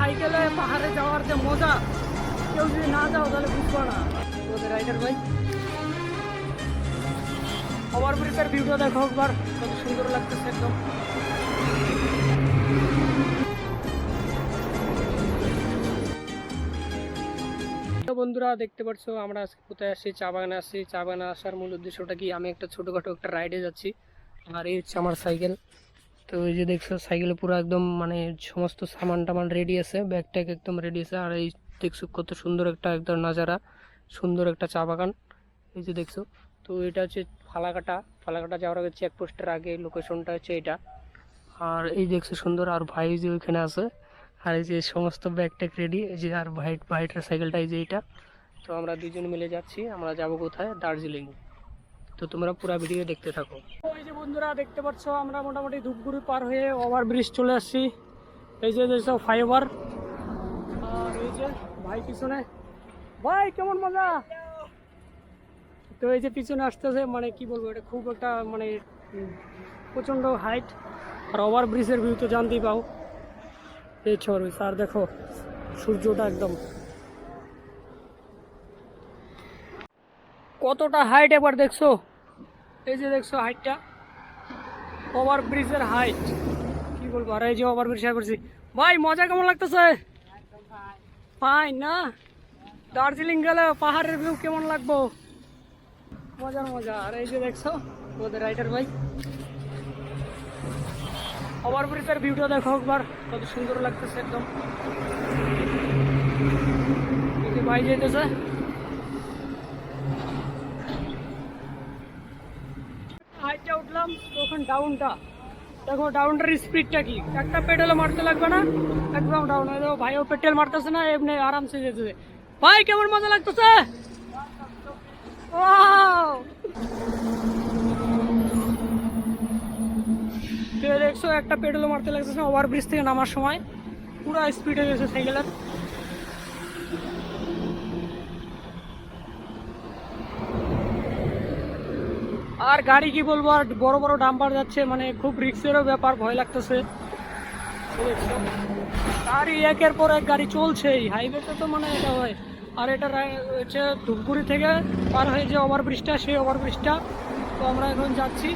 সাইকেলে পাহাড়ে যাওয়ার যে মজা, কেউ যদি না যাও তাহলে বুঝব না। তোদের রাইডার ভাই? ওভারব্রিজের ভিডিও দেখো একবার, কত সুন্দর লাগতেছে একদম। বন্ধুরা, দেখতে পাচ্ছ, আমরা আজকে কোথায় আসছি চা বাগানে আসছি চা বাগানে আসার মূল উদ্দেশ্যটা কি? আমি একটা ছোটোখাটো একটা রাইডে যাচ্ছি। আর এই হচ্ছে আমার সাইকেল। তো এই যে দেখছ, সাইকেলে পুরো একদম মানে সমস্ত সামান টামান রেডি আছে ব্যাগ ট্যাগ একদম রেডি আছে। আর এই দেখছ কত সুন্দর একটা একদম নাজারা, সুন্দর একটা চা বাগান। এই যে দেখছ, তো এটা হচ্ছে ফালাকাটা। ফালাকাটা যাওয়ার আগে চেকপোস্টের আগে লোকেশনটা হচ্ছে এটা। আর এই দেখছ সুন্দর, আর ভাই যে ওইখানে আছে, আর এই যে সমস্ত ব্যাগ ট্যাগ রেডি এই যে আর ভাই, ভাইটার সাইকেলটা এই যে এটা। তো আমরা দুজন মিলে যাচ্ছি, আমরা যাব কোথায়? দার্জিলিং। তো তোমরা পুরো ভিডিও দেখতে থাকো। বন্ধুরা দেখতে পাচ্ছ, আমরা মোটামুটি ধূপগুড়ি পার হয়ে ওভার ব্রিজ চলে আসছি। এই যে দেখছ ফাইবার আর এই যে, ভাই পিছনে। ভাই, কেমন মজা? তো এই যে পিছনে আসতেছে মানে কি বলব, এটা খুব একটা মানে প্রচণ্ড হাইট আর ওভার ব্রিজের ভিউ তো জানতেই পাও। এই ছড় আর দেখো, সূর্যটা একদম। কতটা হাইট এবার দেখছ? এই যে দেখছ হাইটটা ওভার ব্রিজের হাইট কি বলব, আর এই যে ওভার ব্রিজ করছি। ভাই, মজা কেমন লাগতেছে? ফাইন না? দার্জিলিং গেলে পাহাড়ের ভিউ কেমন লাগবো? মজার মজা। আর এই যে দেখছ ওদের রাইডার ভাই। ওভার ব্রিজের ভিউটা দেখো একবার, কত সুন্দর লাগতেছে একদম। ভাই যেতেছে উঠলাম তখন ডাউনটা দেখো ডাউনটার স্পিডটা কি? একটা পেডেলে মারতে লাগবে না? একদম ডাউন হয়ে যাব। ভাইও পেট্রোল মারতেছে না, এমনি আরামসে যেতেছে ভাই, কেমন মজা লাগতেছে? দেখছ, একটা পেডেলও মারতে লাগতেছে ওভার ব্রিজ থেকে নামার সময়। পুরো স্পিড গেছে সাইকেলের। আর গাড়ি কি বলব, আর বড় বড় ডাম্পার যাচ্ছে মানে খুব রিক্সেরও ব্যাপার, ভয় লাগতেছে। এই। গাড়ি একের পর এক গাড়ি চলছে চলছেই। হাইওয়েতে তো মানে এটা হয়। আর এটা হচ্ছে ধূপগুড়ি থেকে পার হয়ে যে ওভার ব্রিজটা সেই ওভার ব্রিজটা তো আমরা এখন যাচ্ছি।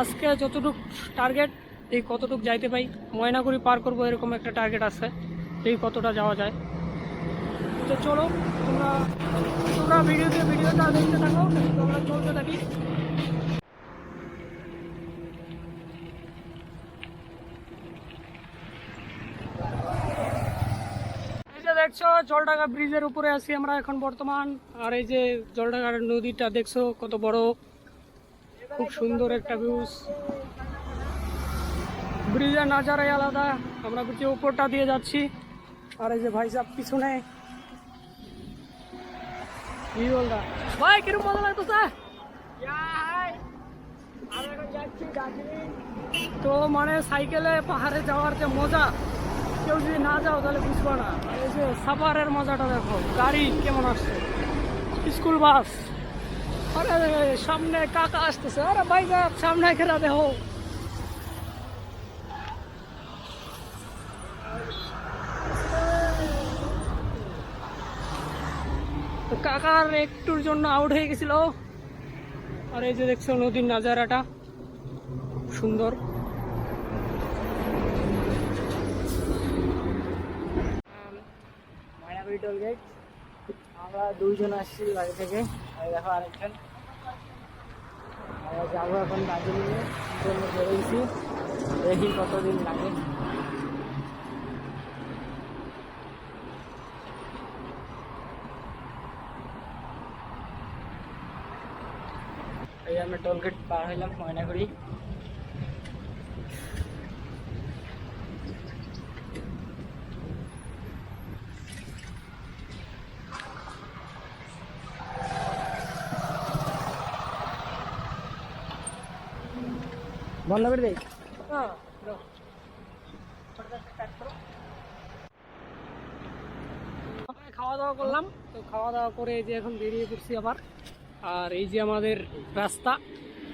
আজকে যতটুকু টার্গেট এই কতটুকু যাইতে পাই ময়নাগুড়ি পার করব, এরকম একটা টার্গেট আছে। এই কতটা যাওয়া যায়। তো চলো, তোমরা তোমরা ভিডিওতে, ভিডিওটা দেখতে থাকো। তোমরা চলতে থাকি। দেখছ, জলডাঙ্গা ব্রিজের উপরে আছি আমরা এখন বর্তমান। আর এই যে জলডাঙ্গা নদীটা দেখছ, কত বড়। খুব সুন্দর একটা ভিউজ ব্রিজের নাজারাই আলাদা। আমরা ব্রিজের উপরটা দিয়ে যাচ্ছি। আর এই যে ভাই সাহেব পিছনে। ভাই কীরকম মজা লাগতেছে? তো মানে সাইকেলে পাহাড়ে যাওয়ার যে মজা কেউ যদি না যাও তাহলে বুঝব না। এই যে সাফারের মজাটা দেখো, গাড়ি কেমন আসছে? School bus. আরে, সামনে কাকা আসতেছে। আরে, ভাই সামনে খেলা দেখো। কাকার একটুর জন্য আউট হয়ে গেছিল। আর এই যে দেখছ নদীর নাজারাটা। সুন্দর। টোল গেট আমরা দুইজন আসছি বাড়ি থেকে। আর দেখো আরেকজন। আমরা যাব এখন দার্জিলিংয়ে। জন্য বেরোইছি। দেখি কতদিন লাগে। এই আমরা টোল গেট পার হইলাম ময়নাগুড়ি। বন্ধ করে দেই খাওয়া দাওয়া করলাম। তো খাওয়া দাওয়া করে এই যে এখন বেরিয়ে পড়ছি আবার। আর এই যে আমাদের রাস্তা,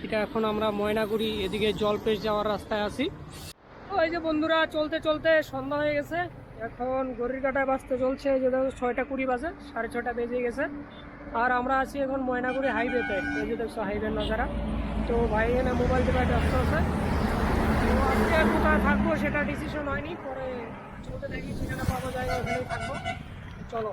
এটা এখন আমরা ময়নাগুড়ি এদিকে জলপেশ যাওয়ার রাস্তায় আছি। তো এই যে বন্ধুরা, চলতে চলতে সন্ধ্যা হয়ে গেছে। এখন ঘড়ির কাটায় বাজতে চলছে যে ছয়টা কুড়ি বাজে, সাড়ে ছটা বেজে গেছে। আর আমরা আছি এখন ময়নাগুড়ি হাইওয়েতে, এই যে দেখছ হাইওয়ের নজারা। তো ভাই এখানে মোবাইল টিপায় ব্যস্ত আছে। আজকে কোথায় থাকব সেটা ডিসিশন হয়নি, পরে চলতে দেখি সেখানে পাবো যায় ওখানেই থাকব। চলো।